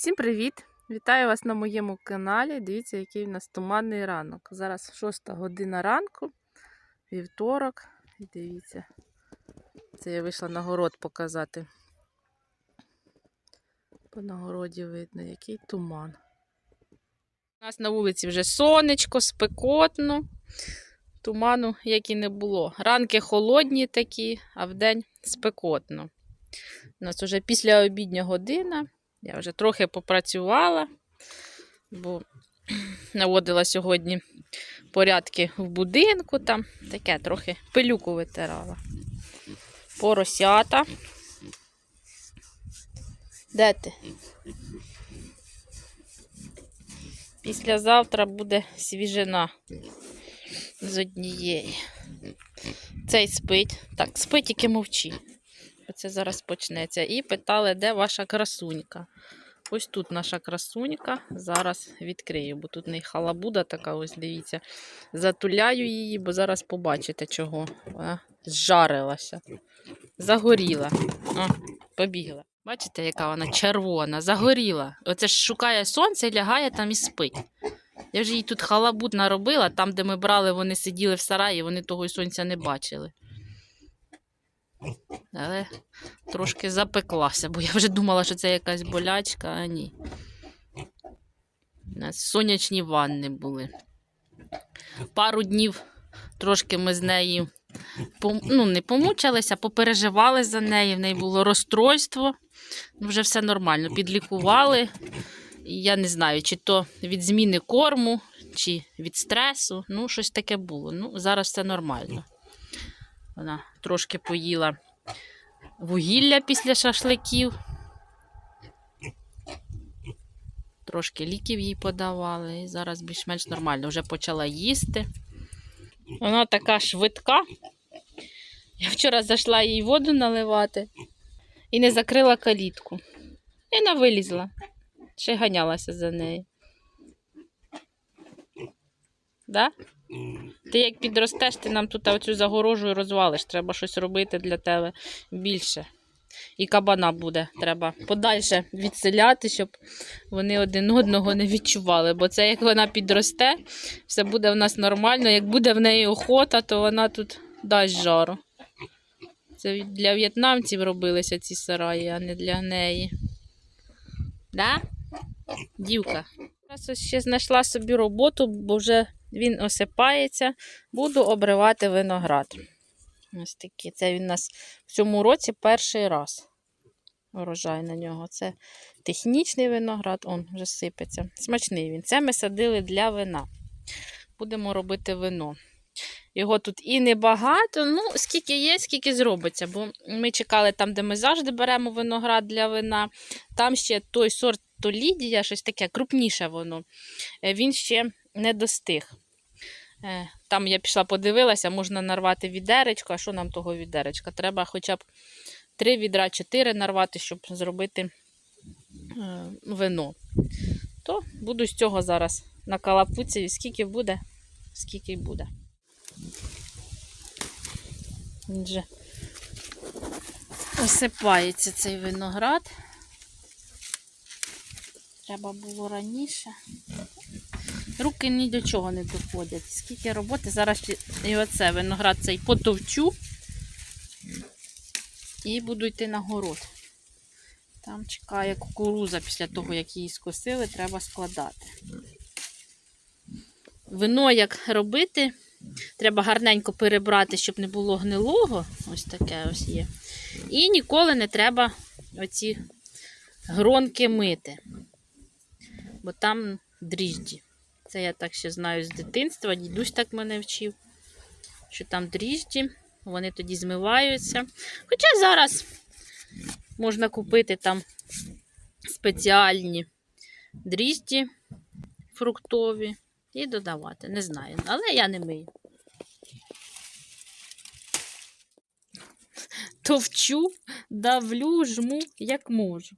Всім привіт! Вітаю вас на моєму каналі. Дивіться, який в нас туманний ранок. Зараз 6 година ранку, вівторок. І дивіться, це я вийшла на город показати. По нагороді видно, який туман. У нас на вулиці вже сонечко, спекотно. Туману, як і не було. Ранки холодні такі, а вдень спекотно. У нас вже після обідня година. Я вже трохи попрацювала, бо наводила сьогодні порядки в будинку, там таке трохи пилюку витирала. Поросята. Де ти? Післязавтра буде свіжина з однієї. Цей спить. Так, спить, тільки мовчи. Оце зараз почнеться. І питали, де ваша красунька. Ось тут наша красунька. Зараз відкрию, бо тут в неї халабуда така, ось дивіться. Затуляю її, бо зараз побачите, чого. Вона зжарилася. Загоріла. О, побігла. Бачите, яка вона червона, загоріла. Оце ж шукає сонце, лягає там і спить. Я вже їй тут халабуд наробила, там, де ми брали, вони сиділи в сараї, вони того й сонця не бачили. Але трошки запеклася, бо я вже думала, що це якась болячка, а ні. У нас сонячні ванни були. Пару днів трошки ми з нею ну, не помучилися, попереживали за неї. В неї було розстройство. Ну, вже все нормально. Підлікували. Я не знаю, чи то від зміни корму, чи від стресу. Ну, щось таке було. Ну, зараз все нормально. Вона трошки поїла вугілля після шашликів. Трошки ліків їй подавали, і зараз більш-менш нормально. Вже почала їсти. Вона така швидка. Я вчора зайшла їй воду наливати і не закрила калітку. І вона вилізла. Ще ганялася за нею. Да? Ти як підростеш, ти нам тут оцю загорожу розвалиш. Треба щось робити для тебе більше. І кабана буде. Треба подальше відселяти, щоб вони один одного не відчували. Бо це як вона підросте, все буде в нас нормально. Як буде в неї охота, то вона тут дасть жару. Це для в'єтнамців робилися ці сараї, а не для неї. Да? Дівка. Зараз ще знайшла собі роботу, бо вже він осипається. Буду обривати виноград. Ось такі. Це він у нас в цьому році перший раз. Урожай на нього. Це технічний виноград, он вже сипеться. Смачний він. Це ми садили для вина. Будемо робити вино. Його тут і небагато. Ну, скільки є, скільки зробиться. Бо ми чекали там, де ми завжди беремо виноград для вина. Там ще той сорт то Лідія, щось таке крупніше воно. Е, Він ще не достиг. Е, Там я пішла, подивилася, можна нарвати відеречко. А що нам того відеречка? Треба хоча б три відра, чотири нарвати, щоб зробити е, вино. То буду з цього зараз на калапуці. Скільки буде, скільки буде. Він же осипається цей виноград. Треба було раніше. Руки ні до чого не доходять. Скільки роботи. Зараз і оце виноград цей потовчу і буду йти на город. Там чекає кукуруза після того, як її скосили, треба складати. Вино як робити, треба гарненько перебрати, щоб не було гнилого. Ось таке ось є. І ніколи не треба оці гронки мити бо там дріжджі. Це я так ще знаю з дитинства. Дідусь так мене вчив, що там дріжджі, вони тоді змиваються. Хоча зараз можна купити там спеціальні дріжджі фруктові і додавати. Не знаю, але я не мию. Товчу, давлю, жму, як можу.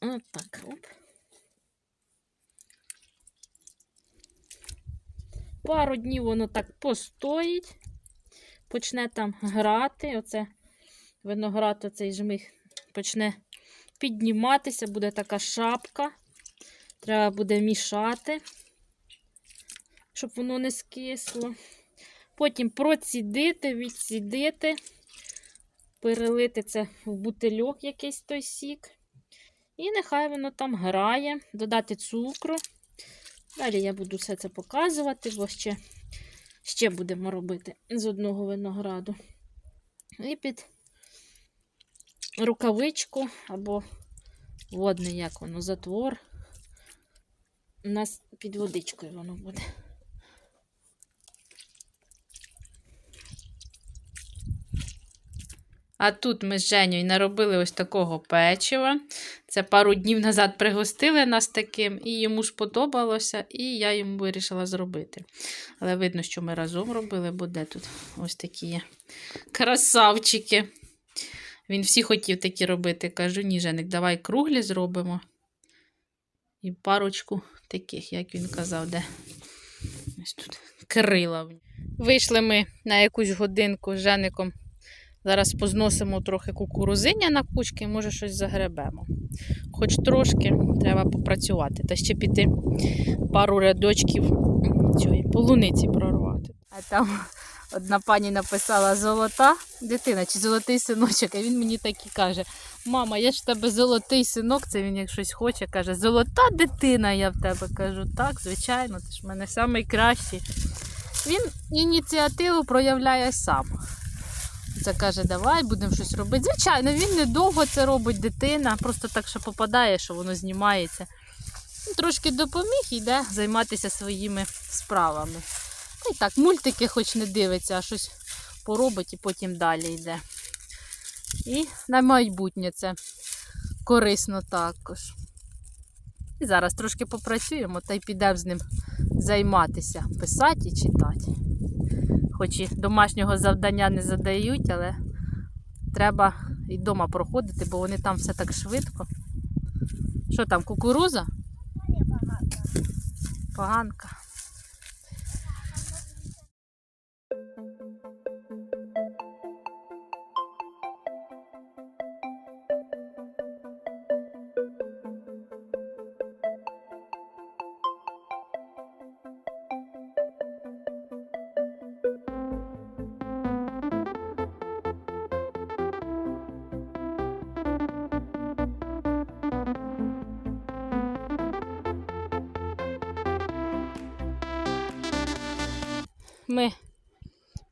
Отак. Оп. Пару днів воно так постоїть, почне там грати. Оце виноград, оцей жмих почне підніматися, буде така шапка. Треба буде мішати, щоб воно не скисло. Потім процідити, відсідити, перелити це в бутильок якийсь той сік. І нехай воно там грає, додати цукру. Далі я буду все це показувати, бо ще, ще будемо робити з одного винограду. І під рукавичку або водний, як воно, затвор. У нас під водичкою воно буде. А тут ми з Женєю наробили ось такого печива. Це пару днів назад пригостили нас таким, і йому сподобалося, і я йому вирішила зробити. Але видно, що ми разом робили, бо де тут ось такі красавчики. Він всі хотів такі робити. Кажу, ні, Женик, давай круглі зробимо. І парочку таких, як він казав, де ось тут крила. Вийшли ми на якусь годинку з Жеником. Зараз позносимо трохи кукурузиння на кучки, може щось загребемо. Хоч трошки треба попрацювати. Та ще піти пару рядочків цієї полуниці прорвати. А там одна пані написала золота дитина чи золотий синочок, а він мені так і каже: Мама, я ж в тебе золотий синок, це він як щось хоче, каже, золота дитина я в тебе кажу, так, звичайно, ти ж в мене найкращий. Він ініціативу проявляє сам. Це каже, давай будемо щось робити. Звичайно, він недовго це робить дитина, просто так, що попадає, що воно знімається. Ну, Трошки допоміг йде займатися своїми справами. Та й так, мультики хоч не дивиться, а щось поробить і потім далі йде. І на майбутнє це корисно також. І зараз трошки попрацюємо та й підемо з ним займатися, писати і читати. Хоч і домашнього завдання не задають, але треба і вдома проходити, бо вони там все так швидко. Що там, кукуруза? Поганка. Ми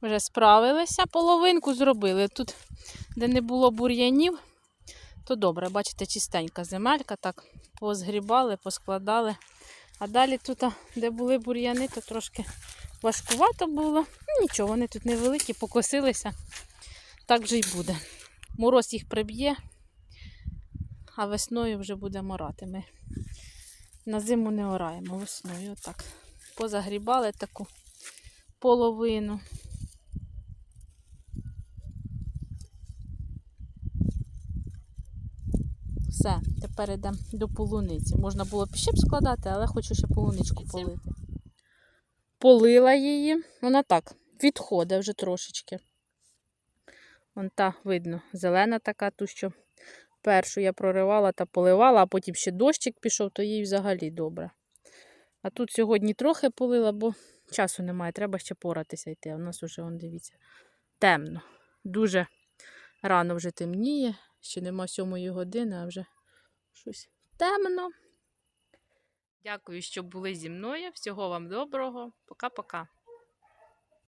вже справилися, половинку зробили. Тут, де не було бур'янів, то добре, бачите, чистенька земелька, так позгрібали, поскладали. А далі тут, де були бур'яни, то трошки важкувато було. Ну, Нічого, вони тут невеликі, покосилися. Так вже й буде. Мороз їх приб'є, а весною вже буде морати. Ми на зиму не ораємо весною. Отак. Позагрібали таку половину. Все, тепер йдемо до полуниці. Можна було б ще б складати, але хочу ще полуничку полити. Полила її. Вона так, відходить вже трошечки. Вон та, видно, зелена така, ту, що першу я проривала та поливала, а потім ще дощик пішов, то їй взагалі добре. А тут сьогодні трохи полила, бо часу немає, треба ще поратися йти. А в нас вже, вон, дивіться, темно. Дуже рано вже темніє, ще нема сьомої години, а вже щось темно. Дякую, що були зі мною. Всього вам доброго. Пока-пока.